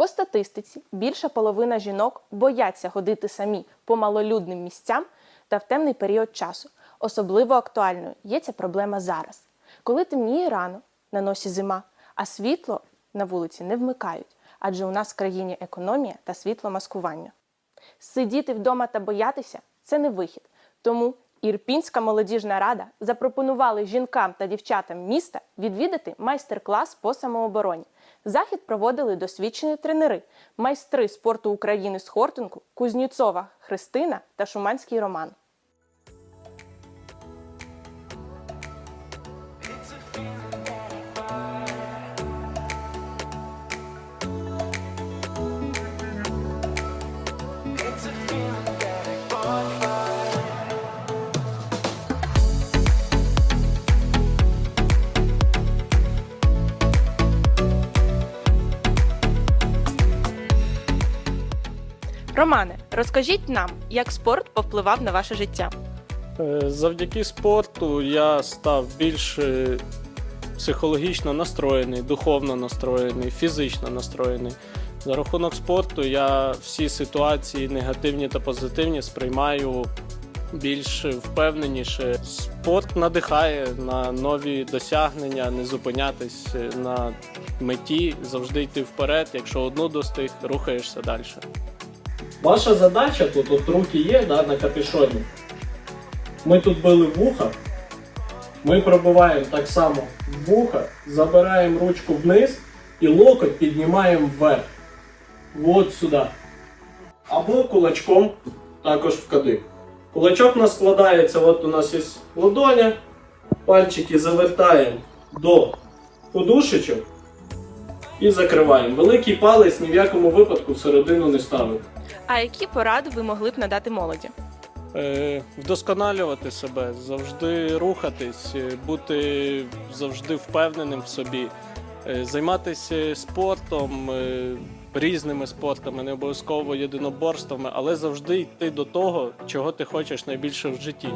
По статистиці, більша половина жінок бояться ходити самі по малолюдним місцям та в темний період часу. Особливо актуальною є ця проблема зараз, коли темніє рано, на носі зима, а світло на вулиці не вмикають, адже у нас в країні економія та світломаскування. Сидіти вдома та боятися це не вихід. Тому Ірпінська молодіжна рада запропонували жінкам та дівчатам міста відвідати майстер-клас по самообороні. Захід проводили досвідчені тренери, майстри спорту України з Хортинку, Кузнєцова Христина та Шуманський Роман. Романе, розкажіть нам, як спорт повпливав на ваше життя. Е, Завдяки спорту я став більш е, психологічно настроєний, духовно настроєний, фізично настроєний. За рахунок спорту я всі ситуації, негативні та позитивні, сприймаю більш впевненіше. Спорт надихає на нові досягнення, не зупинятись е, на меті, завжди йти вперед. Якщо одну достиг, рухаєшся далі. Ваша задача тут, от руки є да, на капюшоні. Ми тут били вуха. Ми пробиваємо так само вуха, забираємо ручку вниз і локоть піднімаємо вверх. От сюди. Або кулачком також в кадик. Кулачок у нас складається, от у нас є ладоня, пальчики завертаємо до подушечок і закриваємо. Великий палець ні в якому випадку всередину не ставимо. А які поради ви могли б надати молоді? Е, вдосконалювати себе, завжди рухатись, е, бути завжди впевненим в собі, е, займатися спортом, різними спортами, не обов'язково єдиноборствами, але завжди йти до того, чого ти хочеш найбільше в житті.